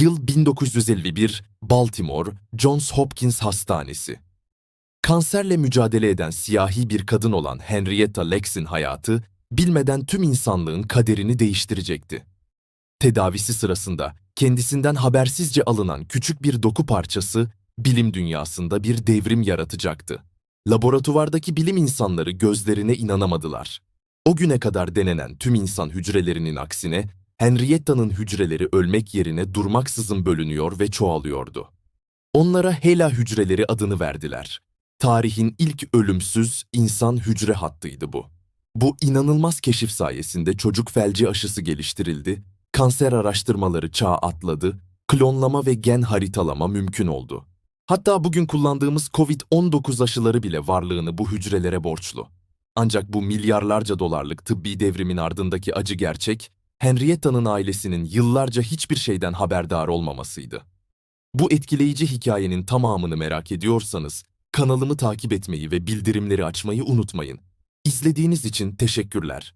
Yıl 1951, Baltimore, Johns Hopkins Hastanesi. Kanserle mücadele eden siyahi bir kadın olan Henrietta Lex'in hayatı, bilmeden tüm insanlığın kaderini değiştirecekti. Tedavisi sırasında kendisinden habersizce alınan küçük bir doku parçası, bilim dünyasında bir devrim yaratacaktı. Laboratuvardaki bilim insanları gözlerine inanamadılar. O güne kadar denenen tüm insan hücrelerinin aksine, Henrietta'nın hücreleri ölmek yerine durmaksızın bölünüyor ve çoğalıyordu. Onlara Hela hücreleri adını verdiler. Tarihin ilk ölümsüz insan hücre hattıydı bu. Bu inanılmaz keşif sayesinde çocuk felci aşısı geliştirildi, kanser araştırmaları çağı atladı, klonlama ve gen haritalama mümkün oldu. Hatta bugün kullandığımız COVID-19 aşıları bile varlığını bu hücrelere borçlu. Ancak bu milyarlarca dolarlık tıbbi devrimin ardındaki acı gerçek, Henrietta'nın ailesinin yıllarca hiçbir şeyden haberdar olmamasıydı. Bu etkileyici hikayenin tamamını merak ediyorsanız, kanalımı takip etmeyi ve bildirimleri açmayı unutmayın. İzlediğiniz için teşekkürler.